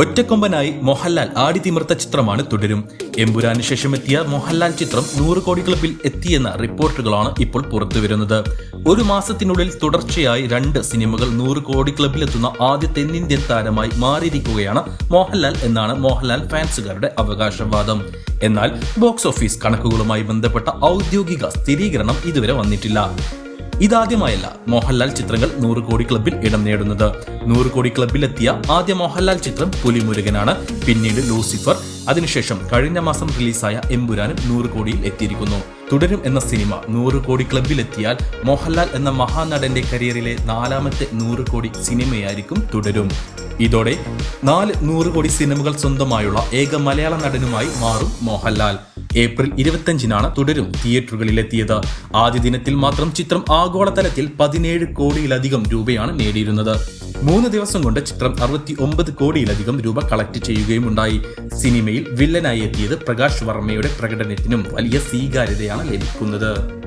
ഒറ്റക്കൊമ്പനായി മോഹൻലാൽ ആടിതിമിർത്ത ചിത്രമാണ് തുടരും. എമ്പുരാന് ശേഷമെത്തിയ മോഹൻലാൽ ചിത്രം നൂറ് കോടി ക്ലബിൽ എത്തിയെന്ന റിപ്പോർട്ടുകളാണ് ഇപ്പോൾ പുറത്തുവരുന്നത്. ഒരു മാസത്തിനുള്ളിൽ തുടർച്ചയായി രണ്ട് സിനിമകൾ നൂറ് കോടി ക്ലബിലെത്തുന്ന ആദ്യ തെന്നിന്ത്യൻ താരമായി മാറിയിരിക്കുകയാണ് മോഹൻലാൽ എന്നാണ് മോഹൻലാൽ ഫാൻസുകാരുടെ അവകാശവാദം. എന്നാൽ ബോക്സ് ഓഫീസ് കണക്കുകളുമായി ബന്ധപ്പെട്ട ഔദ്യോഗിക സ്ഥിരീകരണം ഇതുവരെ വന്നിട്ടില്ല. ഇതാദ്യമായല്ല മോഹൻലാൽ ചിത്രങ്ങൾ നൂറ് കോടി ക്ലബിൽ ഇടം നേടുന്നത്. നൂറ് കോടി ക്ലബിലെത്തിയ ആദ്യ മോഹൻലാൽ ചിത്രം പുലിമുരുകനാണ്. പിന്നീട് ലൂസിഫർ അതിനുശേഷം കഴിഞ്ഞ മാസം റിലീസായ എമ്പുരാനും നൂറ് കോടിയിൽ എത്തിയിരിക്കുന്നു. തുടരും എന്ന സിനിമ നൂറ് കോടി ക്ലബിലെത്തിയാൽ മോഹൻലാൽ എന്ന മഹാനടന്റെ കരിയറിലെ നാലാമത്തെ നൂറ് കോടി സിനിമയായിരിക്കും തുടരും. ഇതോടെ നാല് നൂറ് കോടി സിനിമകൾ സ്വന്തമായുള്ള ഏക മലയാള നടനുമായി മാറും മോഹൻലാൽ. ഏപ്രിൽ ഇരുപത്തഞ്ചിനാണ് തുടരും. തിയേറ്ററുകളിലെത്തിയത്. ആദ്യ ദിനത്തിൽ മാത്രം ചിത്രം ആഗോളതലത്തിൽ പതിനേഴ് കോടിയിലധികം രൂപയാണ് നേടിയിരുന്നത്. മൂന്ന് ദിവസം കൊണ്ട് ചിത്രം അറുപത്തി ഒമ്പത് കോടിയിലധികം രൂപ കളക്ട് ചെയ്യുകയും ഉണ്ടായി സിനിമയിൽ വില്ലനായി എത്തിയത് പ്രകാശ് വർമ്മയുടെ പ്രകടനത്തിനും വലിയ സ്വീകാര്യതയാണ് ലഭിക്കുന്നത്.